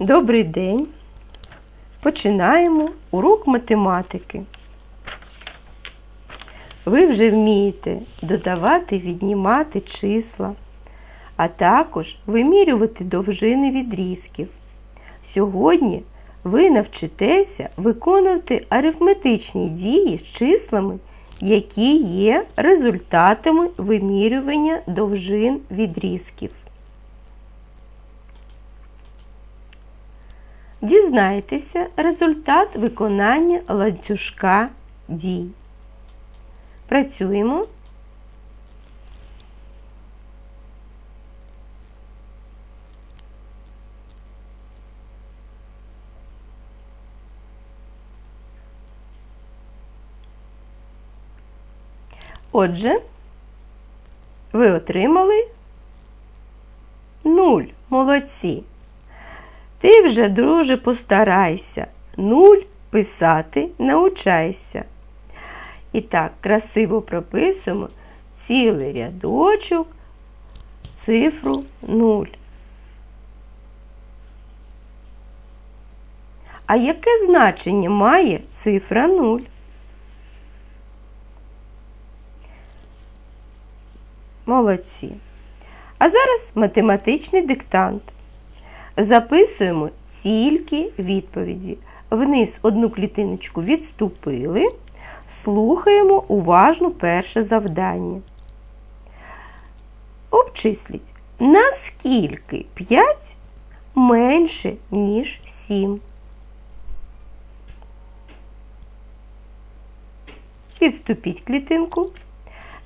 Добрий день. Починаємо урок математики. Ви вже вмієте додавати, віднімати числа, а також вимірювати довжини відрізків. Сьогодні ви навчитеся виконувати арифметичні дії з числами, які є результатами вимірювання довжин відрізків. Дізнайтеся результат виконання ланцюжка дій. Працюємо. Отже, ви отримали 0. Молодці. Ти вже, друже, постарайся. Нуль писати научайся. І так, красиво прописуємо цілий рядочок, цифру 0. А яке значення має цифра 0? Молодці. А зараз математичний диктант. Записуємо тільки відповіді. Вниз одну клітиночку відступили. Слухаємо уважно перше завдання. Обчисліть, наскільки 5 менше, ніж 7. Відступіть клітинку.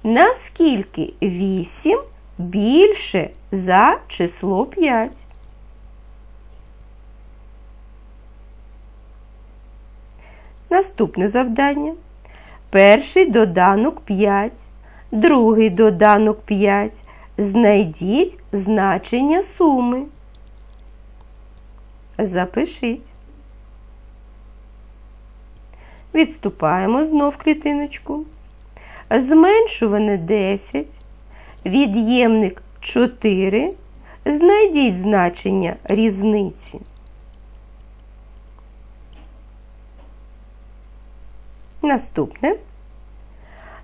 Наскільки 8 більше за число 5? Наступне завдання. Перший доданок 5, другий доданок 5. Знайдіть значення суми. Запишіть. Відступаємо знов клітиночку. Зменшуване 10, від'ємник 4. Знайдіть значення різниці. Наступне.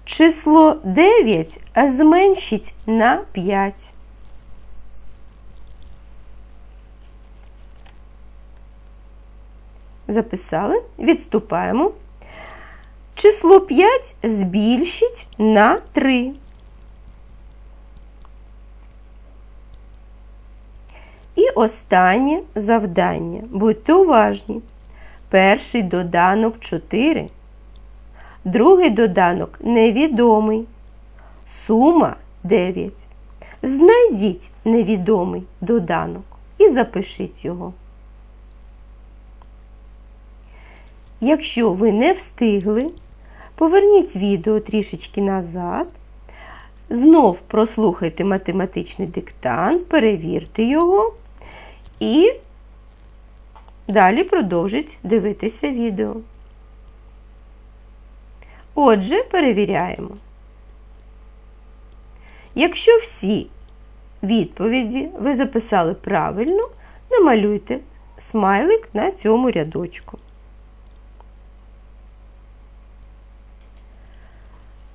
Число 9 зменшить на 5. Записали, відступаємо. Число 5 збільшить на 3. І останнє завдання. Будьте уважні. Перший доданок 4. Другий доданок невідомий. Сума 9. Знайдіть невідомий доданок і запишіть його. Якщо ви не встигли, поверніть відео трішечки назад. Знов прослухайте математичний диктант, перевірте його і далі продовжіть дивитися відео. Отже, перевіряємо. Якщо всі відповіді ви записали правильно, намалюйте смайлик на цьому рядочку.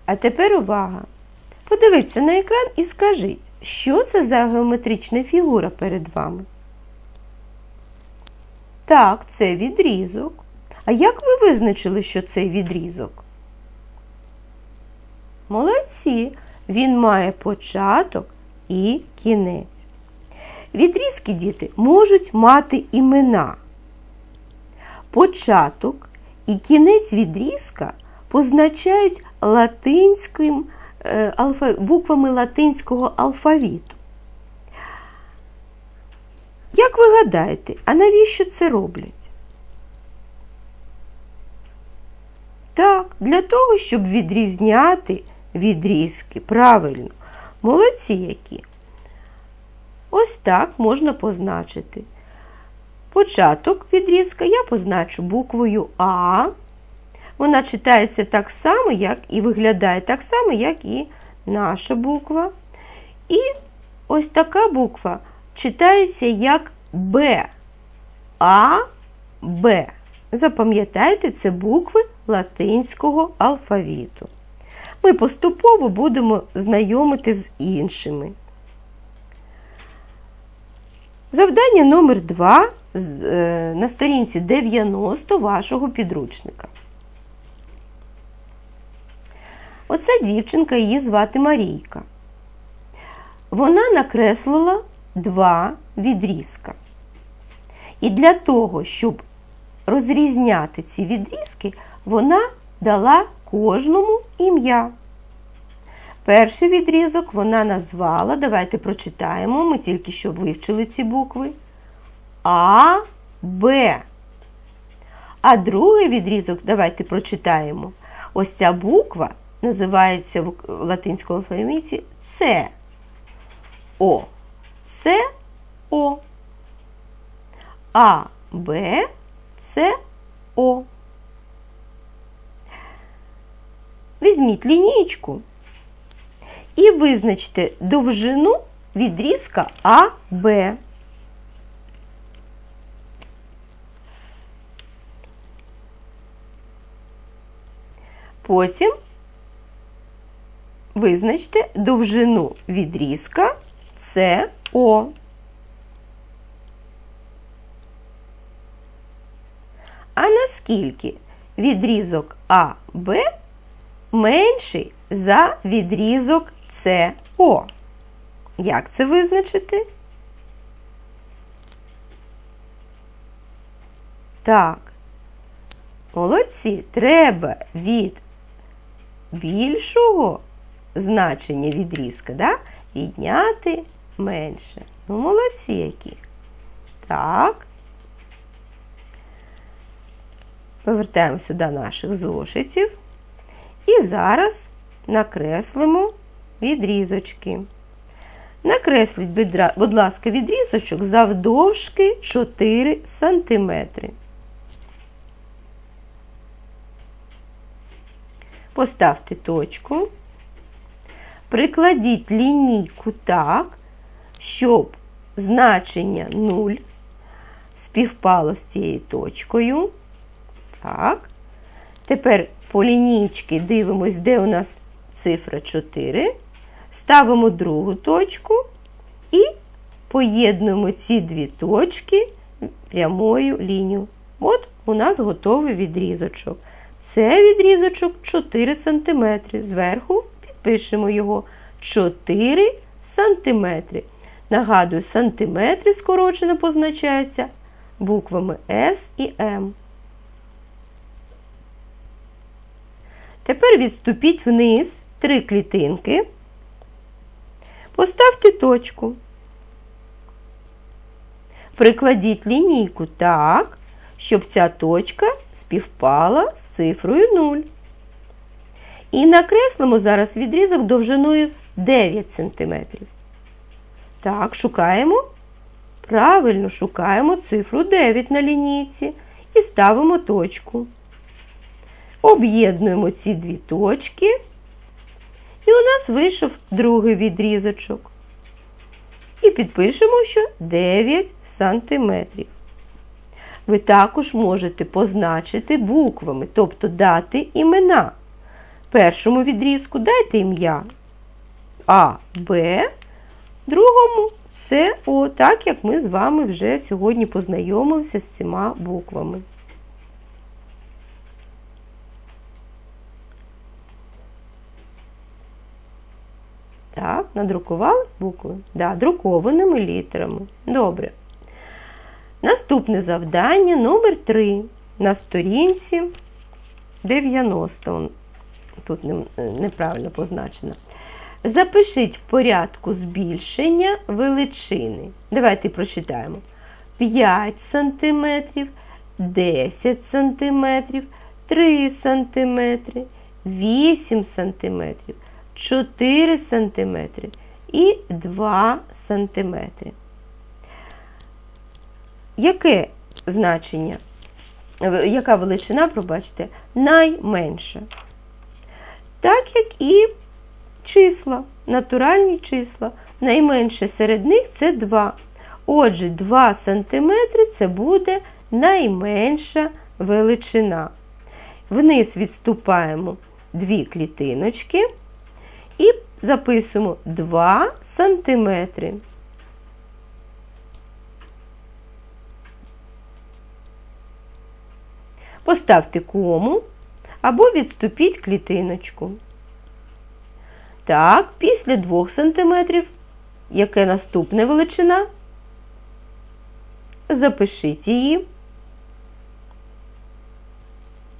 А тепер увага! Подивіться на екран і скажіть, що це за геометрична фігура перед вами? Так, це відрізок. А як ви визначили, що це відрізок? Молодці, він має початок і кінець. Відрізки діти можуть мати імена. Початок і кінець відрізка позначають латинським, буквами латинського алфавіту. Як ви гадаєте, а навіщо це роблять? Так, для того, щоб відрізняти відрізки. Правильно. Молодці які. Ось так можна позначити. Початок відрізка я позначу буквою А. Вона читається так само, як і виглядає так само, як і наша буква. І ось така буква читається як Б. А, Б. Запам'ятайте, це букви латинського алфавіту. Ми поступово будемо знайомити з іншими. Завдання номер 2 на сторінці 90 вашого підручника. Оця дівчинка її звати Марійка. Вона накреслила два відрізка. І для того, щоб розрізняти ці відрізки, вона дала кожному ім'я. Перший відрізок вона назвала, давайте прочитаємо, ми тільки що вивчили ці букви. А, Б. А другий відрізок, давайте прочитаємо. Ось ця буква називається в латинському алфавіті С. О. С, О. А, Б, С, О. Візьміть лінійку і визначте довжину відрізка АБ. Потім визначте довжину відрізка СО. А наскільки відрізок АБ менший за відрізок СО? Як це визначити? Так, молодці, треба від більшого значення відрізка, да? відняти менше. Ну, молодці які. Так. Повертаємося до наших зошитів. І зараз накреслимо відрізочки. Накресліть, будь ласка, відрізочок завдовжки 4 см. Поставте точку, прикладіть лінійку так, щоб значення 0 співпало з цією точкою. Так. Тепер по лінійці дивимось, де у нас цифра 4. Ставимо другу точку і поєднуємо ці дві точки прямою лінією. От у нас готовий відрізочок. Це відрізочок 4 см. Зверху підпишемо його 4 см. Нагадую, сантиметри скорочено позначаються буквами С і М. Тепер відступіть вниз три клітинки, поставте точку. Прикладіть лінійку так, щоб ця точка співпала з цифрою 0. І накреслимо зараз відрізок довжиною 9 см. Так, шукаємо. Правильно шукаємо цифру 9 на лінійці і ставимо точку. Об'єднуємо ці дві точки, і у нас вийшов другий відрізочок. І підпишемо, що 9 сантиметрів. Ви також можете позначити буквами, тобто дати імена. Першому відрізку дайте ім'я А, Б, другому С, О, так як ми з вами вже сьогодні познайомилися з цими буквами. Так, надрукували букви? Да, друкованими літерами. Добре. Наступне завдання номер 3 на сторінці 90. Тут неправильно позначено. Запишіть в порядку збільшення величини. Давайте прочитаємо. 5 см, 10 см, 3 см, 8 см, 4 см і 2 см. Яке значення? Яка величина, пробачте, найменша? Так як і числа, натуральні числа. Найменше серед них це 2. Отже, 2 см це буде найменша величина. Вниз відступаємо дві клітиночки і записуємо 2 сантиметри. Поставте кому або відступіть клітиночку. Так, після 2 см, яке наступне величина, запишіть її,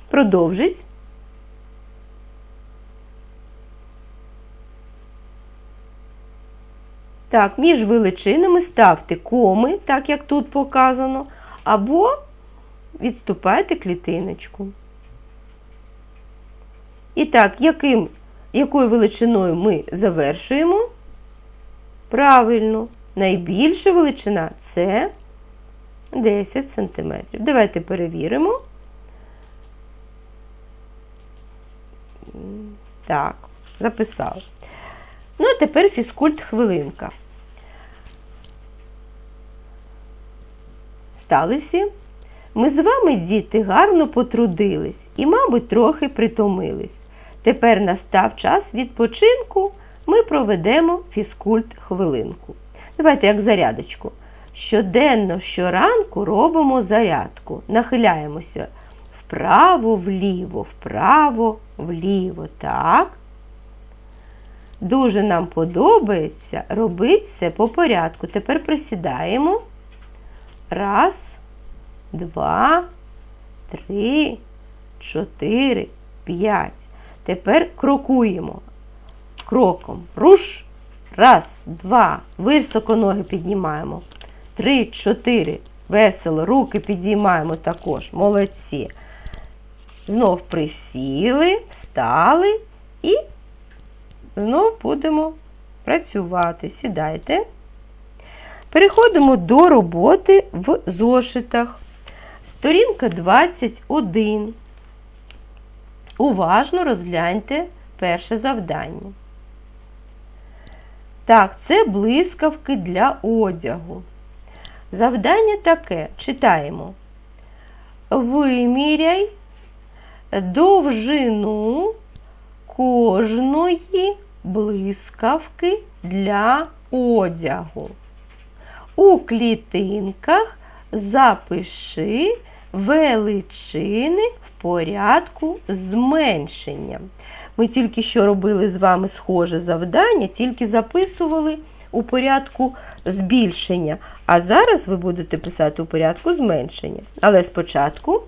продовжіть. Так, між величинами ставте коми, так як тут показано, або відступайте клітиночку. І так, яким, якою величиною ми завершуємо? Правильно, найбільша величина це 10 см. Давайте перевіримо. Так, записав. Ну, а тепер фізкульт хвилинка. Стали всі? Ми з вами, діти, гарно потрудились і, мабуть, трохи притомились. Тепер настав час відпочинку, ми проведемо фізкульт хвилинку. Давайте як зарядочку. Щоденно, щоранку робимо зарядку. Нахиляємося вправо, вліво, вправо, вліво. Так. Дуже нам подобається робити все по порядку. Тепер присідаємо. Раз, два, три, чотири, п'ять. Тепер крокуємо. Кроком. Руш. Раз, два. Високо ноги піднімаємо. Три, чотири. Весело. Руки підіймаємо також. Молодці. Знов присіли, встали і знов будемо працювати. Сідайте. Переходимо до роботи в зошитах. Сторінка 21. Уважно розгляньте перше завдання. Так, це блискавки для одягу. Завдання таке. Читаємо. Виміряй довжину кожної блискавки для одягу. У клітинках запиши величини в порядку зменшення. Ми тільки що робили з вами схоже завдання, тільки записували у порядку збільшення. А зараз ви будете писати у порядку зменшення. Але спочатку,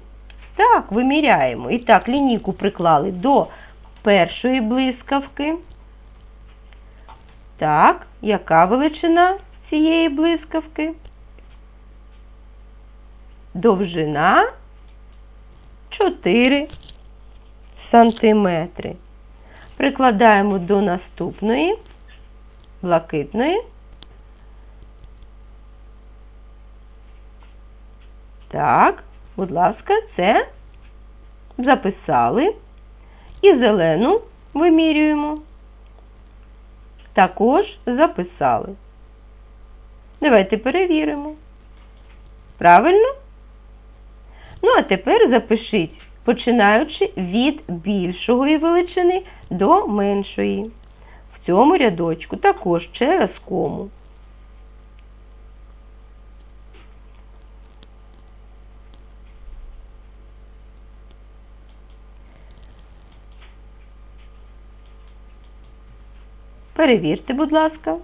так, виміряємо. І так, лінійку приклали до першої блискавки. Так, яка величина цієї блискавки? Довжина 4 сантиметри. Прикладаємо до наступної блакитної. Так, будь ласка, це записали. І зелену вимірюємо. Також записали. Давайте перевіримо. Правильно? Ну, а тепер запишіть, починаючи від більшої величини до меншої. В цьому рядочку також через кому. Перевірте, будь ласка.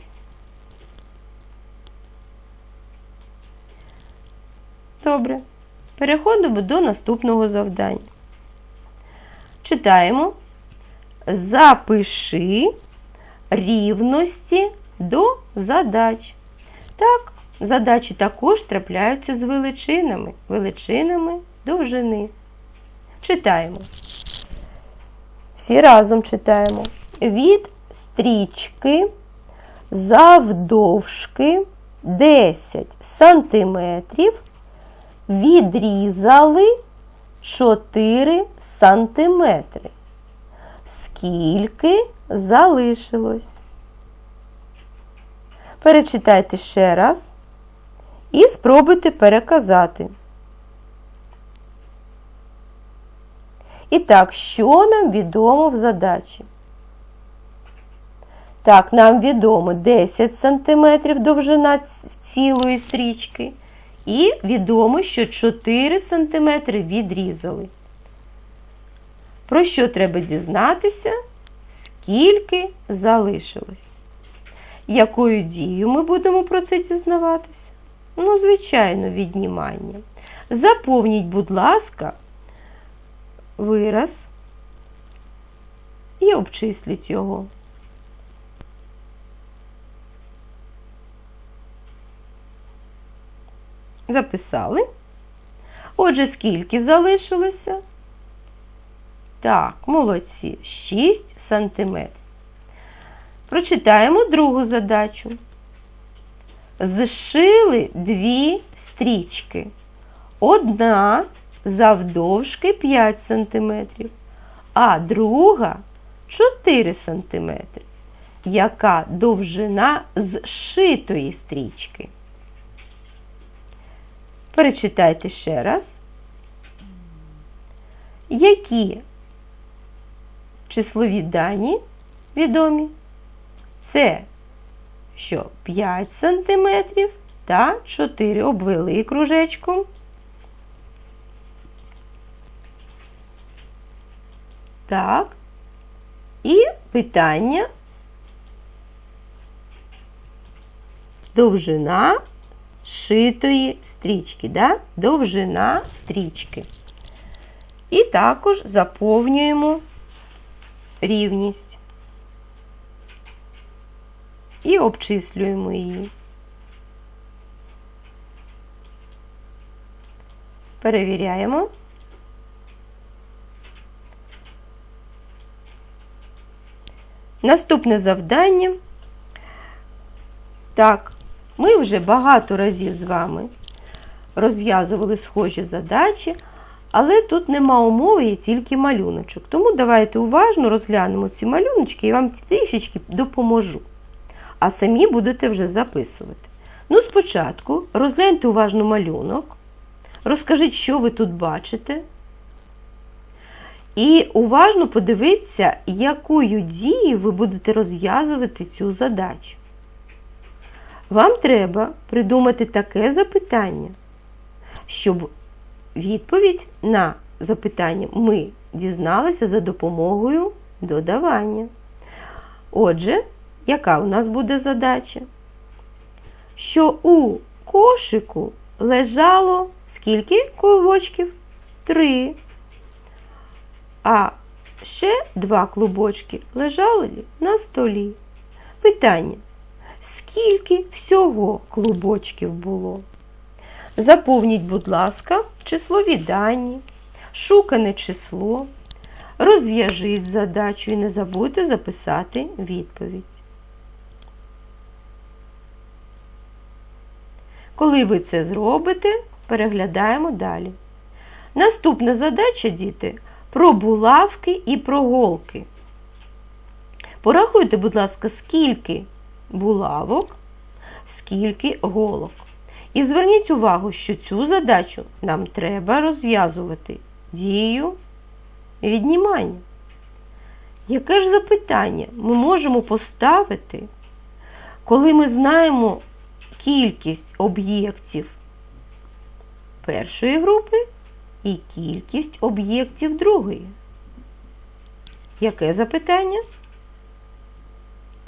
Добре. Переходимо до наступного завдання. Читаємо. Запиши рівності до задач. Так, задачі також трапляються з величинами, величинами довжини. Читаємо. Всі разом читаємо. Від стрічки завдовжки 10 сантиметрів. відрізали 4 сантиметри, Скільки залишилось? Перечитайте ще раз і спробуйте переказати. І так, що нам відомо в задачі? Так, нам відомо 10 см довжина цілої стрічки. І відомо, що 4 см відрізали. Про що треба дізнатися? Скільки залишилось? Якою дією ми будемо про це дізнаватися? Ну, звичайно, віднімання. Заповніть, будь ласка, вираз і обчисліть його. Записали. Отже, скільки залишилося? Так, молодці, 6 сантиметрів. Прочитаємо другу задачу. Зшили дві стрічки. Одна завдовжки 5 см, а друга 4 см. Яка довжина зшитої стрічки? Перечитайте ще раз. Які числові дані відомі? Це що 5 см та 4 обвели кружечком. Так. І питання. Довжина шитої стрічки, да? довжина стрічки. І також заповнюємо рівність і обчислюємо її. Перевіряємо. Наступне завдання. Так, ми вже багато разів з вами розв'язували схожі задачі, але тут нема умови, є тільки малюночок. Тому давайте уважно розглянемо ці малюночки і вам трішечки допоможу. А самі будете вже записувати. Ну, спочатку розгляньте уважно малюнок, розкажіть, що ви тут бачите. І уважно подивіться, якою дією ви будете розв'язувати цю задачу. Вам треба придумати таке запитання, щоб відповідь на запитання ми дізналися за допомогою додавання. Отже, яка у нас буде задача? Що у кошику лежало скільки клубочків? Три. А ще два клубочки лежали на столі. Питання. Скільки всього клубочків було? Заповніть, будь ласка, числові дані, шукане число, розв'яжіть задачу і не забудьте записати відповідь. Коли ви це зробите, переглядаємо далі. Наступна задача, діти, про булавки і про голки. Порахуйте, будь ласка, скільки булавок, скільки голок. І зверніть увагу, що цю задачу нам треба розв'язувати дією віднімання. Яке ж запитання ми можемо поставити, коли ми знаємо кількість об'єктів першої групи і кількість об'єктів другої? Яке запитання?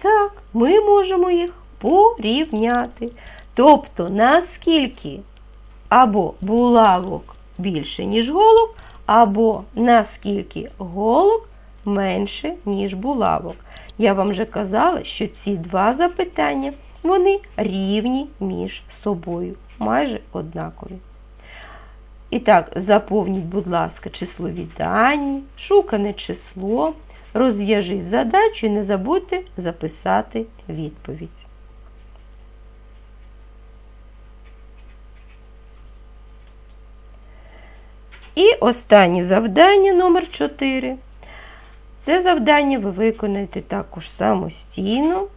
Так, ми можемо їх порівняти. Тобто, наскільки або булавок більше, ніж голок, або наскільки голок менше, ніж булавок. Я вам вже казала, що ці два запитання вони рівні між собою, майже однакові. І так, заповніть, будь ласка, числові дані, шукане число, розв'яжіть задачу і не забудьте записати відповідь. І останнє завдання номер 4. Це завдання ви виконаєте також самостійно.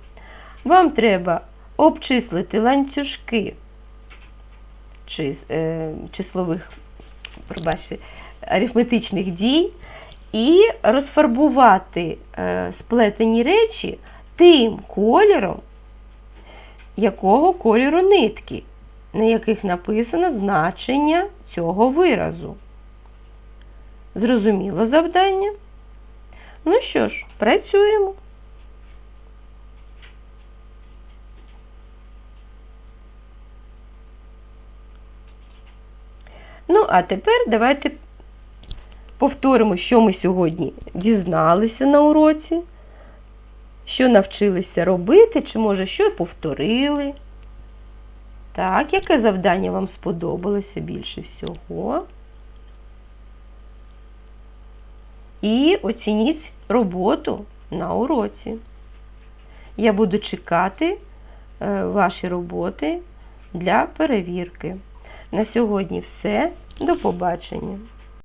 Вам треба обчислити ланцюжки е, числових, пробачте, арифметичних дій і розфарбувати е, сплетені речі тим кольором, якого кольору нитки, на яких написано значення цього виразу. Зрозуміло завдання? Ну що ж, працюємо. Ну, а тепер давайте повторимо, що ми сьогодні дізналися на уроці, що навчилися робити, чи, може, що повторили. Так, яке завдання вам сподобалося більше всього? І оцініть роботу на уроці. Я буду чекати е, ваші роботи для перевірки. На сьогодні все. До побачення.